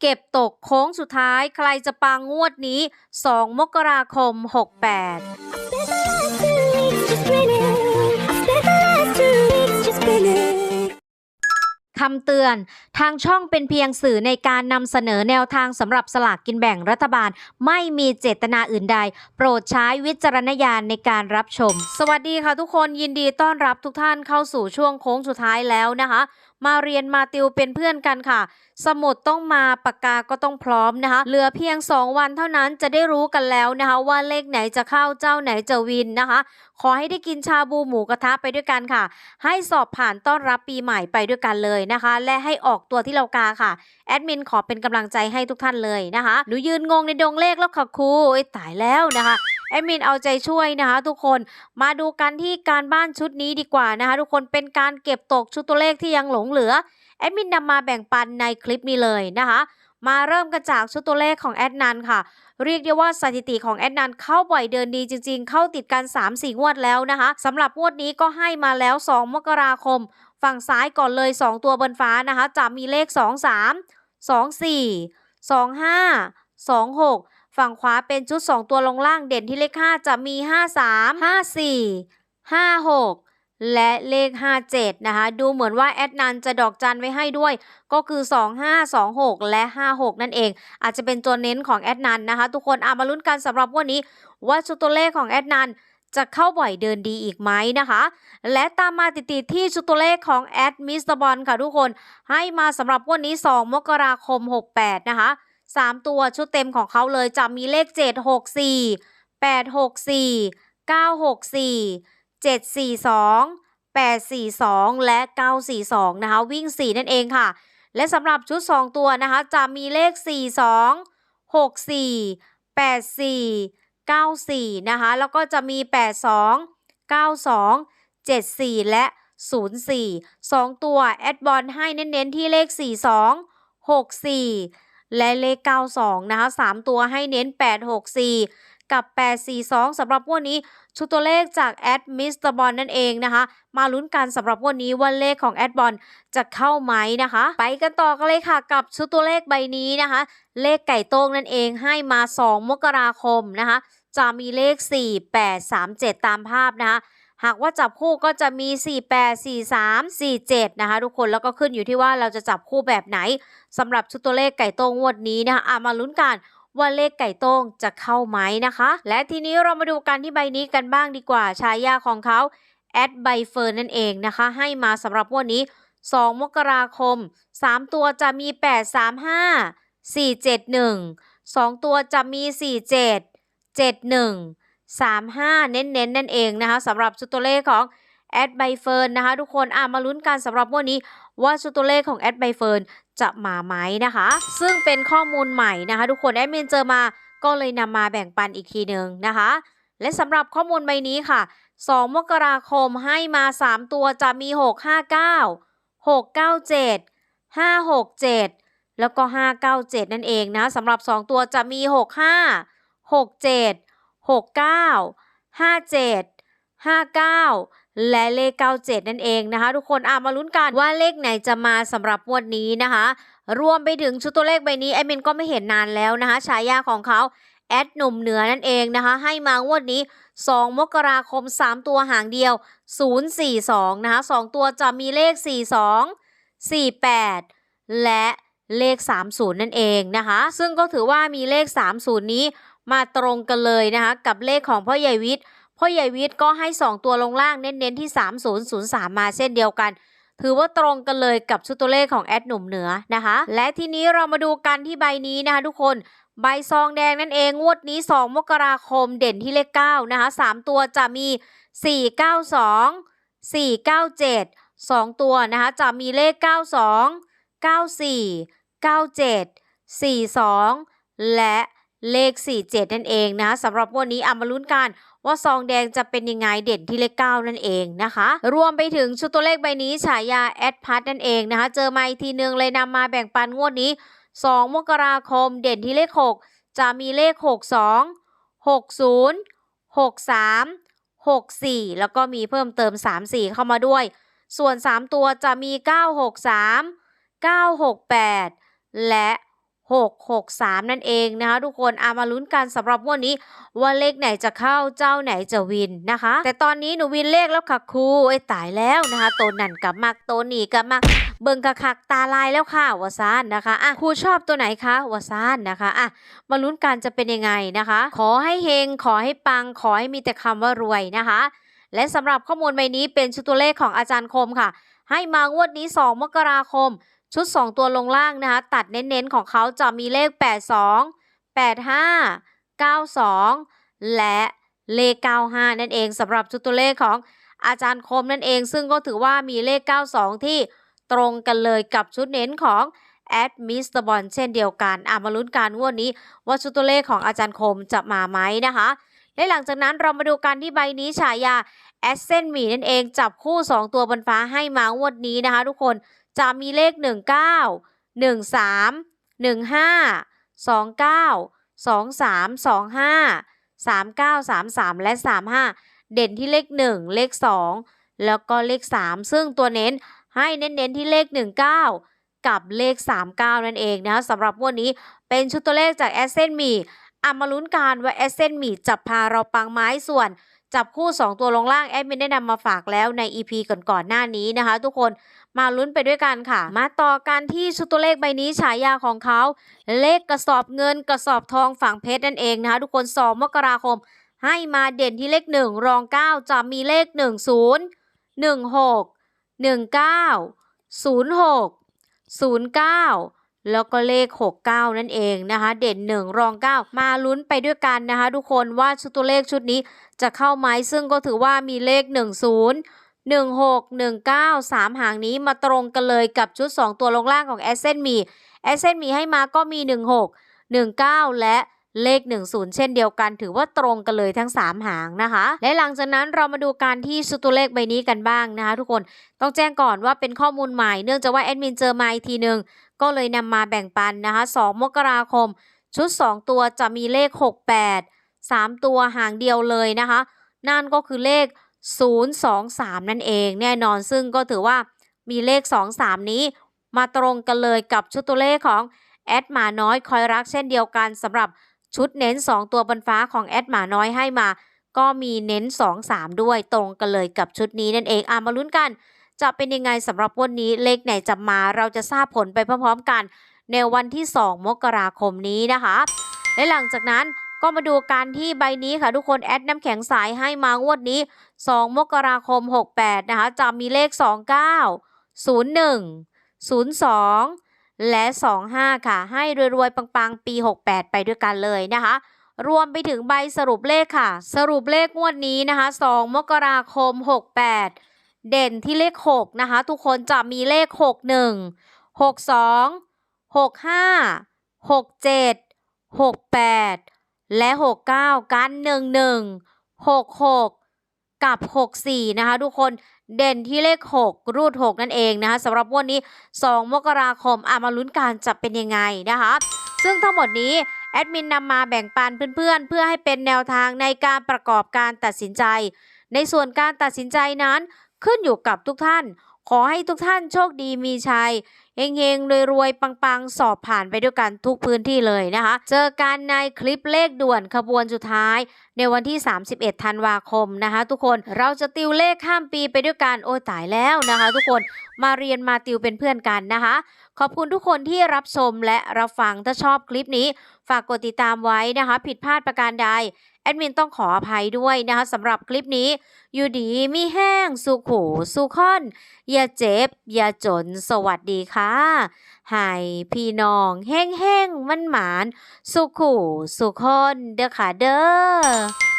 เก็บตกโค้งสุดท้ายใครจะปังงวดนี้ 2 มกราคม 68คำเตือน ทางช่องเป็นเพียงสื่อในการนำเสนอแนวทางสำหรับสลากกินแบ่งรัฐบาล ไม่มีเจตนาอื่นใด โปรดใช้วิจารณญาณในการรับชม สวัสดีค่ะทุกคนยินดีต้อนรับทุกท่านเข้าสู่ช่วงโค้งสุดท้ายแล้วนะคะมาเรียนมาติวเป็นเพื่อนกันค่ะ สมุดต้องมาปากกาก็ต้องพร้อมนะคะ เหลือเพียง 2 วันเท่านั้นจะได้รู้กันแล้วนะคะ ว่าเลขไหนจะเข้าเจ้าไหนจะวินนะคะ ขอให้ได้กินชาบูหมูกระทะไปด้วยกันค่ะ ให้สอบผ่านต้อนรับปีใหม่ไปด้วยกันเลยนะคะ และให้ออกตัวที่เรากาค่ะแอดมินขอเป็นกำลังใจให้ทุกท่านเลยนะคะหนูยืนงงในดงเลขแล้วค่ะครูโอ้ตายแล้วนะคะ แอดมินเอาใจช่วยนะคะ ทุกคนมาดูกันที่การบ้านชุดนี้ดีกว่านะคะ ทุกคนเป็นการเก็บตกชุดตัวเลขที่ยังหลงเหลือแอดมินนำมาแบ่งปันในคลิปนี้เลยนะคะมาเริ่มกันจากชุดตัวเลขของแอดนันค่ะ เรียกได้ว่าสถิติของแอดนันเข้าบ่อยเดินดีจริงๆ เข้าติดกัน 3-4งวดแล้วนะคะสำหรับงวดนี้ก็ให้มาแล้ว 2 มกราคม ฝั่งซ้ายก่อนเลย 2 ตัวบนฟ้านะคะ จะมีเลข 2 3 2 4 2 5 2 6 ฝั่งขวาเป็นชุด 2 ตัวลงล่างเด่นที่เลข 5 จะมี 5 3 5 4 5 6 และเลข 57 นะคะ ดูเหมือนว่าแอดนันจะดอกจันไว้ให้ด้วย ก็คือ 2526 และ 56 นั่นเอง อาจจะเป็นตัวเน้นของแอดนันนะคะ ทุกคนเอามาลุ้นกันสำหรับวันนี้ ว่าชุดตัวเลขของแอดนันจะเข้าบ่อยเดินดีอีกไหมนะคะ และตามมาติดๆที่ชุดตัวเลขของแอดมิสเตอร์บอลค่ะทุกคน ให้มาสำหรับวันนี้ 2 มกราคม 68 นะคะ 3 ตัวชุดเต็มของเขาเลยจะมีเลข 764 864 964 742 842 และ 942 นะคะ วิ่ง 4 นั่นเองค่ะ และสำหรับชุด 2 ตัวนะคะ จะมีเลข 42 64 84 94 นะคะ แล้วก็จะมี 82 92 74 และ 04 2 ตัว แอดบอลให้เน้น ๆ ที่เลข 42 64 และเลข 92 นะคะ 3 ตัวให้เน้น 864 กับ 842สำหรับวันนี้ชุดตัวเลขจากแอดมิสเตอร์บอลนั่นเองนะคะ มาลุ้นกันสำหรับวันนี้ว่าเลขของแอดบอลจะเข้าไหมนะคะ ไปกันต่อกันเลยค่ะ กับชุดตัวเลขใบนี้นะคะ เลขไก่โต้งนั่นเองให้มา 2 มกราคมนะคะ จะมีเลข 4 8 3 7 ตามภาพนะคะ หากว่าจับคู่ก็จะมี 4 8 4 3 4 7 นะคะทุกคนแล้วก็ขึ้นอยู่ที่ว่าเราจะจับคู่แบบไหนสำหรับชุดตัวเลขไก่โต้งงวดนี้นะคะอะมาลุ้นกันว่าเลขไก่โต้งจะเข้าไหมนะคะ และทีนี้เรามาดูกันที่ใบนี้กันบ้างดีกว่าชายาของเขาแอดใบเฟิร์นนั่นเองนะคะ ให้มาสำหรับวันนี้ 2 มกราคม 3 ตัวจะมี 8 3 5 4 7 1 2 ตัวจะมี 4 7 7 1 3 5 เน้นๆนนั่นเองนะคะสำหรับชุดตัวเลขของแอดใบเฟิร์นนะคะทุกคนอะมาลุ้นกันสำหรับวันนี้ว่าชุดตัวเลขของแอดใบเฟิร์นจะมาไหมนะคะ ซึ่งเป็นข้อมูลใหม่นะคะ ทุกคนแอดมินเจอมาก็เลยนำมาแบ่งปันอีกทีหนึ่งนะคะ และสำหรับข้อมูลใบนี้ค่ะ 2 มกราคมให้มา 3 ตัวจะมี 659 697 567 แล้วก็ 597 นั่นเองนะสำหรับ 2 ตัวจะมี 65 67 69 57 59 และเลข 97 นั่นเองนะคะ ทุกคนอะมาลุ้นกันว่าเลขไหนจะมาสำหรับวดนี้นะคะ รวมไปถึงชุดตัวเลขใบนี้ไอเมนก็ไม่เห็นนานแล้วนะคะฉายาของเขาแอดหนุ่มเหนือนั่นเองนะคะ ให้มางวดนี้ 2 มกราคม 3 ตัวหางเดียว 042 นะคะ 2 ตัวจะมีเลข 42 48 และเลข 30 นั่นเองนะคะ ซึ่งก็ถือว่ามีเลข 30 นี้ มาตรงกันเลยนะคะกับเลขของพ่อใหญ่วิทย์พ่อใหญ่วิทย์ก็ให้ 2 ตัวลงล่างเน้นๆที่ 3003 มาเช่นเดียวกัน ถือว่าตรงกันเลยกับชุดตัวเลขของแอดหนุ่มเหนือนะคะ และทีนี้เรามาดูกันที่ใบนี้นะคะทุกคนใบซองแดงนั่นเองงวดนี้ 2 มกราคมเด่นที่เลข9นะคะ3ตัวจะมี 492 497 2 ตัวนะคะจะมีเลข 92 94 97 42 และ เลข 47 นั่นเองนะสำหรับวันนี้เอามาลุ้นกันว่าซองแดงจะเป็นยังไงเด่นที่เลข 9 นั่นเองนะคะ รวมไปถึงชุดตัวเลขใบนี้ฉายาแอดพัทนั่นเองนะคะ เจอมาอีกทีนึงเลยนำมาแบ่งปันงวดนี้ 2 มกราคมเด่นที่เลข 6 จะมีเลข 62 60 63 64 แล้วก็มีเพิ่มเติม 34 เข้ามาด้วย ส่วน 3 ตัวจะมี 963 968 และ 663 นั่นเองนะคะ ทุกคนอามาลุ้นกันสำหรับงวันนี้ ว่าเลขไหนจะเข้าเจ้าไหนจะวินนะคะ แต่ตอนนี้หนูวินเลขแล้วค่ะครูไอ้ตายแล้วนะคะโตนั่นกับมักโตนี่กับมักเบิ่งกะคักตาลายแล้วค่ะวะซานนะคะอะครูชอบตัวไหนคะวะซานนะคะอะมาลุ้นกันจะเป็นยังไงนะคะ ขอให้เฮงขอให้ปังขอให้มีแต่คำว่ารวยนะคะ และสำหรับข้อมูลใบนี้เป็นชุดตัวเลขของอาจารย์คมค่ะ ให้มางวดนี้ 2 มกราคม ชุด 2 ตัวลงล่างนะคะตัดเน้นๆของเขาจะมีเลข 82 85 92 และเลข 95 นั่นเองสำหรับชุดตัวเลขของอาจารย์คมนั่นเอง ซึ่งก็ถือว่ามีเลข 92 ที่ตรงกันเลยกับชุดเน้นของแอดมิสเตอร์บอลเช่นเดียวกันอะมาลุ้นกันงวดนี้ว่าชุดตัวเลขของอาจารย์คมจะมาไหมนะคะ และหลังจากนั้นเรามาดูกันที่ใบนี้ฉายาแอสเซนมีนั่นเองจับคู่ 2 ตัวบนฟ้าให้มางวดนี้นะคะ ทุกคนจะมีเลข 19 13 15 29 23 25 39 33 และ 35 เด่นที่เลข 1 เลข 2 แล้วก็เลข 3 ซึ่งตัวเน้นให้เน้นๆที่เลข 19 กับเลข 39 นั่นเองนะคะสำหรับวันนี้เป็นชุดตัวเลขจากแอสเซนมีอามาลุ้นกันว่าแอสเซนมีจะพาเราปังไม้ส่วน จับคู่ 2 ตัวลงล่างแอดมินได้นำมาฝากแล้วใน EP ก่อนๆหน้านี้นะคะ ทุกคนมาลุ้นไปด้วยกันค่ะ มาต่อกันที่ชุดตัวเลขใบนี้ฉายาของเขา เลขกระสอบเงินกระสอบทองฝั่งเพชรนั่นเองนะคะ ทุกคน 2 มกราคม ให้มาเด่นที่เลข 1 รอง 9 จะมีเลข 10 16 19 06 09 แล้วก็เลข 69 นั่นเองนะคะ เด่น 1 รอง 9 มาลุ้นไปด้วยกันนะคะ ทุกคนว่าชุดตัวเลขชุดนี้จะเข้าไหมซึ่งก็ถือว่ามีเลข 10 16 19 3 หางนี้มาตรงกันเลยกับชุด 2 ตัวลงล่างของแอสเซนมีแอสเซนมีให้มาก็มี 16 19 และ เลข 10 เช่นเดียวกัน ถือว่าตรงกันเลยทั้ง 3 หางนะคะ และหลังจากนั้นเรามาดูการที่ชุดตัวเลขใบนี้กันบ้างนะคะ ทุกคนต้องแจ้งก่อนว่าเป็นข้อมูลใหม่เนื่องจากว่าแอดมินเจอมาอีกทีหนึ่งก็เลยนำมาแบ่งปันนะคะ 2 มกราคม ชุด 2 ตัวจะมีเลข 68 3 ตัวหางเดียวเลยนะคะ นั่นก็คือเลข 023 นั่นเองแน่นอนซึ่งก็ถือว่ามีเลข 23 นี้ มาตรงกันเลยกับชุดตัวเลขของแอดหมาน้อยคอยรักเช่นเดียวกันสำหรับ ชุดเน้น 2 ตัวบนฟ้าของแอดหมาน้อยให้มา ก็มีเน้น 2 3 ด้วยตรงกันเลยกับชุดนี้นั่นเองอะมาลุ้นกัน จะเป็นยังไงสำหรับวันนี้เลขไหนจะมาเราจะทราบผลไปพร้อมๆกัน ในวันที่ 2 มกราคมนี้นะคะ และหลังจากนั้นก็มาดูการที่ใบนี้ค่ะทุกคนแอดน้ำแข็งสายให้มางวดนี้ 2 มกราคม 68 นะคะจะมีเลข 29 01 02 และ 25 ค่ะ ให้รวยๆ ปังๆ ปี 68 ไปด้วยกันเลยนะคะ รวมไปถึงใบสรุปเลขค่ะ สรุปเลขงวดนี้นะคะ 2 มกราคม 68 เด่นที่เลข 6 นะคะ ทุกคนจะมีเลข 61 62 65 67 68 และ 69 กัน 11 66 กับ 64 นะคะทุกคน เด่นที่เลข 6 รูด 6 นั่นเองนะคะสำหรับวันนี้ 2 มกราคมอามาลุ้นการจะเป็นยังไงนะคะซึ่งทั้งหมดนี้แอดมินนำมาแบ่งปันเพื่อนๆ เพื่อให้เป็นแนวทางในการประกอบการตัดสินใจ ในส่วนการตัดสินใจนั้นขึ้นอยู่กับทุกท่าน ขอให้ทุกท่านโชคดีมีชัย เฮงๆรวยๆปังๆ สอบผ่านไปด้วยกันทุกพื้นที่เลยนะคะ เจอกันในคลิปเลขด่วนขบวนสุดท้าย ในวันที่ 31 ธันวาคมนะคะ ทุกคนเราจะติวเลขข้ามปีไปด้วยกันโอ้ตายแล้วนะคะ ทุกคน มาเรียนมาติวเป็นเพื่อนกันนะคะ ขอบคุณทุกคนที่รับชมและรับฟังถ้าชอบคลิปนี้ ฝากกดติดตามไว้นะคะ ผิดพลาดประการใดแอดมินต้องขออภัยด้วยนะคะสำหรับคลิปนี้อยู่ดีมีแห้งสุขูสุขอน อย่าเจ็บ อย่าจนสวัสดีค่ะให้พี่น้องแห้งๆมันหมาน สุขูสุขคนเด้อค่ะเด้อ